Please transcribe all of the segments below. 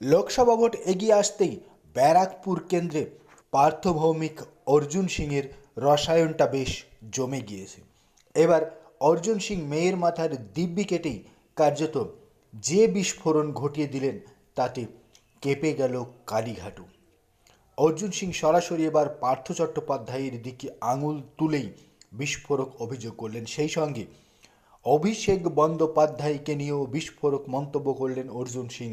Lok Sabha vote এগিয়ে আসতেই ব্যারাকপুর কেন্দ্রে পার্থভৌমিক অর্জুন সিংয়ের রসায়নটা বেশ জমে গিয়েছে। এবার অর্জুন সিং মেয়ের মাথার দিব্যি কেটেই কার্যত যে বিস্ফোরণ ঘটিয়ে দিলেন তাতে কেঁপে গেল কালীঘাটু অর্জুন সিং সরাসরি এবার পার্থ চট্টোপাধ্যায়ের দিকে আঙুল তুলেই বিস্ফোরক অভিযোগ করলেন। সেই সঙ্গে অভিষেক বন্দ্যোপাধ্যায়কে নিয়েও বিস্ফোরক মন্তব্য করলেন অর্জুন সিং।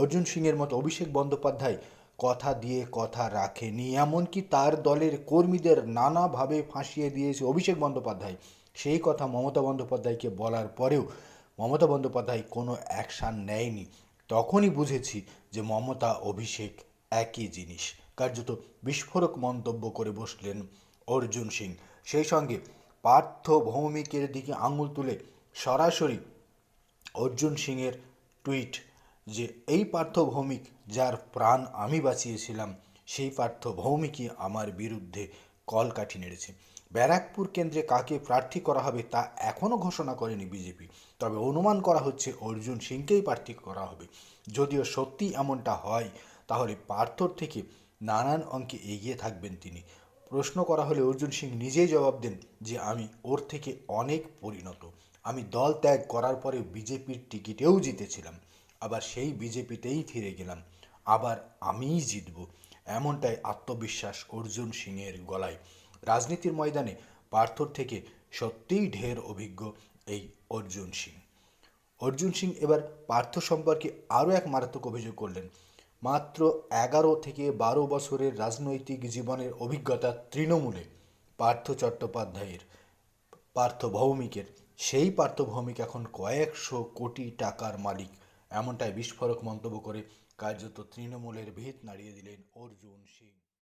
অর্জুন সিংয়ের মতো অভিষেক বন্দ্যোপাধ্যায় কথা দিয়ে কথা রাখেনি, এমনকি তার দলের কর্মীদের নানাভাবে ফাঁসিয়ে দিয়েছে অভিষেক বন্দ্যোপাধ্যায়। সেই কথা মমতা বন্দ্যোপাধ্যায়কে বলার পরেও মমতা বন্দ্যোপাধ্যায় কোনো অ্যাকশান নেয়নি। তখনই বুঝেছি যে মমতা, অভিষেক একই জিনিস। কার্যত বিস্ফোরক মন্তব্য করে বসলেন অর্জুন সিং। সেই সঙ্গে পার্থ ভৌমিকের দিকে আঙুল তুলে সরাসরি অর্জুন সিংয়ের টুইট যে এই পার্থ ভৌমিক যার প্রাণ আমি বাঁচিয়েছিলাম, সেই পার্থ ভৌমিকই আমার বিরুদ্ধে কলকাঠি নেড়েছে। ব্যারাকপুর কেন্দ্রে কাকে প্রার্থী করা হবে তা এখনও ঘোষণা করেনি বিজেপি। তবে অনুমান করা হচ্ছে অর্জুন সিংকেই প্রার্থী করা হবে। যদিও সত্যি এমনটা হয়, তাহলে পার্থর থেকে নানান অঙ্কে এগিয়ে থাকবেন তিনি। প্রশ্ন করা হলে অর্জুন সিং নিজেই জবাব দেন যে আমি ওর থেকে অনেক পরিণত। আমি দল ত্যাগ করার পরে বিজেপির টিকিটেও জিতেছিলাম। আবার সেই বিজেপিতেই ফিরে গেলাম। আবার আমিই জিতব, এমনটাই আত্মবিশ্বাস অর্জুন সিংয়ের গলায়। রাজনীতির ময়দানে পার্থর থেকে সত্যিই ঢের অভিজ্ঞ এই অর্জুন সিং। অর্জুন সিং এবার পার্থ সম্পর্কে আরও এক মারাত্মক অভিযোগ করলেন। মাত্র এগারো থেকে বারো বছরের রাজনৈতিক জীবনের অভিজ্ঞতা তৃণমূলে পার্থ চট্টোপাধ্যায়ের পার্থ ভৌমিকের। সেই পার্থ ভৌমিক এখন কয়েকশো কোটি টাকার মালিক। এমনটাই বিস্ফোরক মন্তব্য করে কার্যত তৃণমূলের ভিত নাড়িয়ে দিলেন অর্জুন সিং।